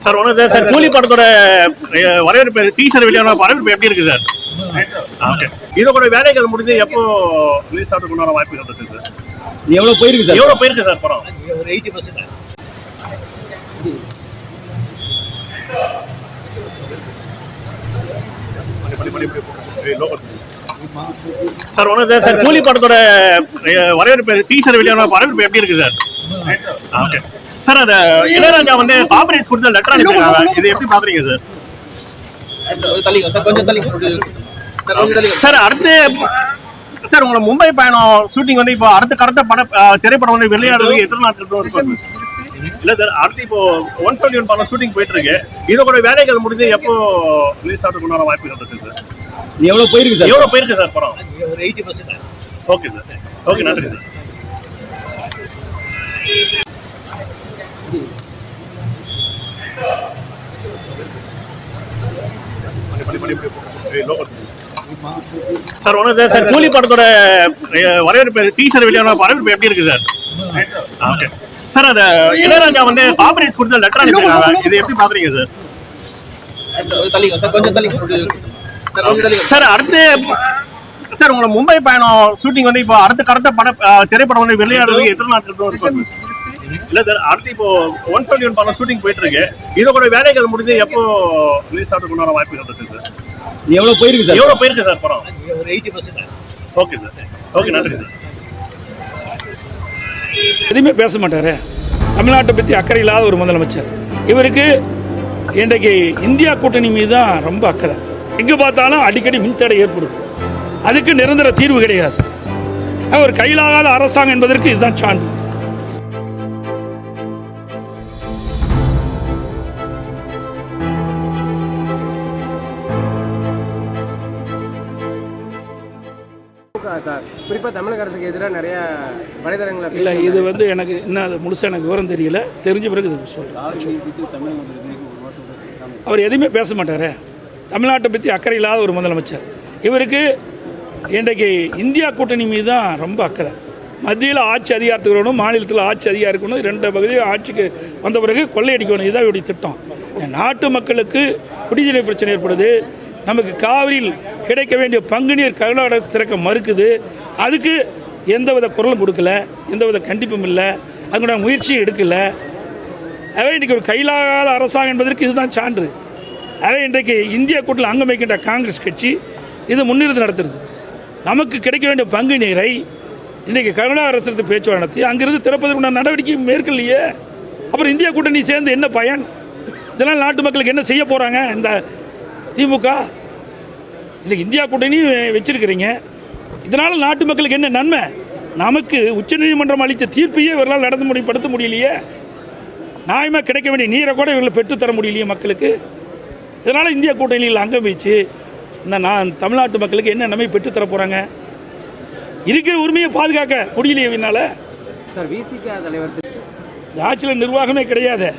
Sir ஒன்று sir. Coolie படத்தோட வரவேற்பு டீசர் வெளியான வரவேற்பு எப்படி இருக்கு சார்? ஓகே. இதோட வேலைகள் முடிஞ்சு எப்போ ரிலீஸ் ஆகிறதுக்கு உண்டான வாய்ப்புகள் இருக்கு சார்? இது எவ்வளோ போயிருக்கு சார்? எவ்வளோ போயிருக்கு சார் படம்? ஒரு எயிட்டி பர்சன்ட் சார். ஒன்று சார் கூலி படத்தோட வரவேற்பு டீசர் வெளியான வரவேற்பு எப்படி இருக்கு சார்? ஓகே. சார் அந்த இளையராஜா வந்து காம்பரேஜ் கொடுத்த லெட்டர் அனுப்பியிருக்காங்க இது எப்படி பாக்குறீங்க சார்? தள்ளிங்க சார் கொஞ்சம் தள்ளிங்க சார் அடுத்து சார் உங்களை மும்பை பயணம் ஷூட்டிங் வந்து இப்போ அடுத்த கடத்த பட திரைப்படம் வந்து வெளியாடுறதுக்கு எத்தனை நாட்கள் இல்ல சார் அடுத்து இப்போ ஒன் செவன்டி ஒன் படம் ஷூட்டிங் போயிட்டு இருக்கு இதோட வேலைகள் முடிஞ்சு எப்போ ரிலீஸ் ஆகிறதுக்கு உண்டான வாய்ப்புகள் இருக்கு சார்? இது எவ்வளோ போயிருக்கு சார்? எவ்வளோ போயிருக்கு சார் படம்? ஒரு eighty percent okay sir. Okay நன்றி சார். சார் ஒன்று சார் கூலி படத்தோட வரவேற்பு டீசர் வெளியான வரவேற்பு எப்படி இருக்கு சார்? ஓகே சார் அந்த இளையராஜா வந்து காம்பரேஜ் கொடுத்த லெட்டர் இது எப்படி பாக்குறீங்க சார்? சார் அடுத்து சார் உங்களை மும்பை பயணம் ஷூட்டிங் வந்து இப்போ அடுத்த கடத்த பட திரைப்படம் வந்து வெளியாடுறதுக்கு எத்தனை நாட்கள் இருக்கும் இல்ல சார் அடுத்து இப்போ ஒன் செவன்டி ஒன் படம் ஷூட்டிங் போயிட்டு இருக்கு இதோட வேலைகள் முடிஞ்சு எப்போ ரிலீஸ் ஆகிறதுக்கு உண்டான வாய்ப்புகள் இருக்கு சார்? இது எவ்வளோ போயிருக்கு சார்? எவ்வளோ போயிருக்கு சார் படம்? ஒரு eighty percent okay sir okay நன்றி சார் எதுவுமே பேச மாட்டார். தமிழ்நாட்டை பற்றி அக்கறை இல்லாத ஒரு முதலமைச்சர். இவருக்கு இன்றைக்கு இந்தியா கூட்டணி மீது தான் ரொம்ப அக்கறை. எங்கே பார்த்தாலும் அடிக்கடி மின்தடை ஏற்படுது. அதுக்கு நிரந்தர தீர்வு கிடையாது. ஒரு கையிலாகாத அரசாங்கம் என்பதற்கு இதுதான் சான்று. குறிப்பாக தமிழக அரசுக்கு எதிராக நிறைய வலைதளங்களை இல்லை இது வந்து எனக்கு இன்னும் அது முழுசாக எனக்கு விவரம் தெரியல. தெரிஞ்ச பிறகு இது சொல்கிறேன் அவர் எதுவுமே பேச மாட்டார். தமிழ்நாட்டை பற்றி அக்கறை இல்லாத ஒரு முதலமைச்சர். இவருக்கு இன்றைக்கு இந்தியா கூட்டணி மீது தான் ரொம்ப அக்கறை. மத்தியில் ஆட்சி அதிகாரத்துக்கு வரணும் மாநிலத்தில் ஆட்சி அதிகாரம் இருக்கணும் ரெண்டு பகுதியும் ஆட்சிக்கு வந்த பிறகு கொள்ளையடிக்கணும். இதுதான் இவருடைய திட்டம். நாட்டு மக்களுக்கு குடிநீர் பிரச்சனை ஏற்படுது. நமக்கு காவிரியில் கிடைக்க வேண்டிய பங்கு நீர் கர்நாடக அரசு திறக்க மறுக்குது. அதுக்கு எந்தவித குரலும் கொடுக்கல எந்தவித கண்டிப்பும் இல்லை அதுக்குள்ள முயற்சியும் எடுக்கலை. அவை இன்றைக்கி ஒரு கையிலாகாத அரசாங்கம் என்பதற்கு இதுதான் சான்று. அவை இன்றைக்கு இந்திய கூட்டில் அங்கம் வைக்கின்ற காங்கிரஸ் கட்சி இது முன்னிறுத்தி நடத்துறது. நமக்கு கிடைக்க வேண்டிய பங்கு நீரை இன்றைக்கி கர்நாடக அரசு பேச்சுவார்த்தை நடத்தி அங்கிருந்து திறப்பதற்குண்டான நடவடிக்கை மேற்கொள்ளையே. அப்புறம் இந்திய கூட்டணி சேர்ந்து என்ன பயன்? இதனால் நாட்டு மக்களுக்கு என்ன செய்ய போகிறாங்க இந்த திமுக இன்றைக்கி இந்தியா கூட்டணி வச்சிருக்கிறீங்க. இதனால் நாட்டு மக்களுக்கு என்ன நன்மை? நமக்கு உச்சநீதிமன்றம் அளித்த தீர்ப்பையே இவர்களால் நடந்து முடிப்படுத்த முடியலையே. நியாயமாக கிடைக்க வேண்டிய நீரை கூட இவர்கள் பெற்றுத்தர முடியலையே மக்களுக்கு. இதனால் இந்திய கூட்டணியில் அங்கம் வச்சு. இந்த நான் தமிழ்நாட்டு மக்களுக்கு என்ன நன்மை பெற்றுத்தர போகிறாங்க இருக்கிற உரிமையை பாதுகாக்க முடியலையே சார் விசிக தலைவர் ஆட்சியில் நிர்வாகமே கிடையாது.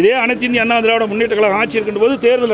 இதே அனைத்து இந்திய அண்ணா திராவிட முன்னேற்ற கழகம் ஆட்சி இருக்கின்ற போது தேர்தல்